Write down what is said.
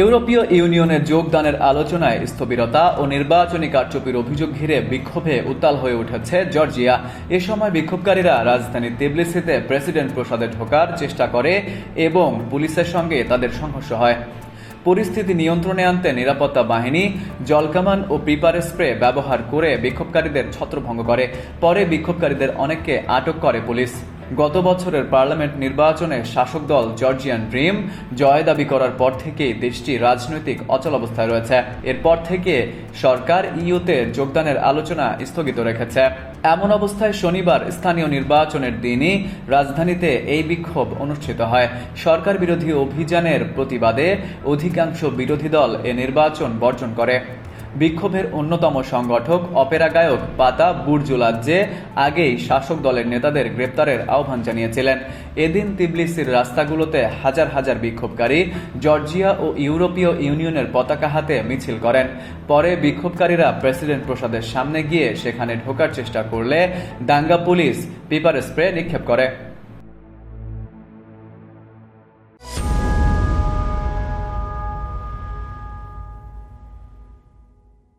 ইউরোপীয় ইউনিয়নের যোগদানের আলোচনায় স্থবিরতা ও নির্বাচনী কারচুপির অভিযোগ ঘিরে বিক্ষোভে উত্তাল হয়ে উঠেছে জর্জিয়া। এ সময় বিক্ষোভকারীরা রাজধানী তিবলিসিতে প্রেসিডেন্ট প্রসাদে ঢোকার চেষ্টা করে এবং পুলিশের সঙ্গে তাদের সংঘর্ষ হয়। পরিস্থিতি নিয়ন্ত্রণে আনতে নিরাপত্তা বাহিনী, জলকামান ও পিপার স্প্রে ব্যবহার করে বিক্ষোভকারীদের ছত্রভঙ্গ করে। পরে বিক্ষোভকারীদের অনেককে আটক করে পুলিশ। গত বছরের পার্লামেন্ট নির্বাচনে শাসক দল জর্জিয়ান ড্রিম জয় দাবি করার পর থেকেই দেশটি রাজনৈতিক অচল অবস্থায় রয়েছে। এরপর থেকে সরকার ইউতে যোগদানের আলোচনা স্থগিত রেখেছে। এমন অবস্থায় শনিবার স্থানীয় নির্বাচনের দিনই রাজধানীতে এই বিক্ষোভ অনুষ্ঠিত হয়। সরকার বিরোধী অভিযানের প্রতিবাদে অধিকাংশ বিরোধী দল এ নির্বাচন বর্জন করে। বিক্ষোভের অন্যতম সংগঠক, অপেরা গায়ক পাতা বুর্জুলাজ্জে আগেই শাসক দলের নেতাদের গ্রেপ্তারের আহ্বান জানিয়েছিলেন। এদিন তিবলিসির রাস্তাগুলোতে হাজার হাজার বিক্ষোভকারী জর্জিয়া ও ইউরোপীয় ইউনিয়নের পতাকা হাতে মিছিল করেন। পরে বিক্ষোভকারীরা প্রেসিডেন্ট প্রসাদের সামনে গিয়ে সেখানে ঢোকার চেষ্টা করলে দাঙ্গা পুলিশ পেপার স্প্রে নিক্ষেপ করে।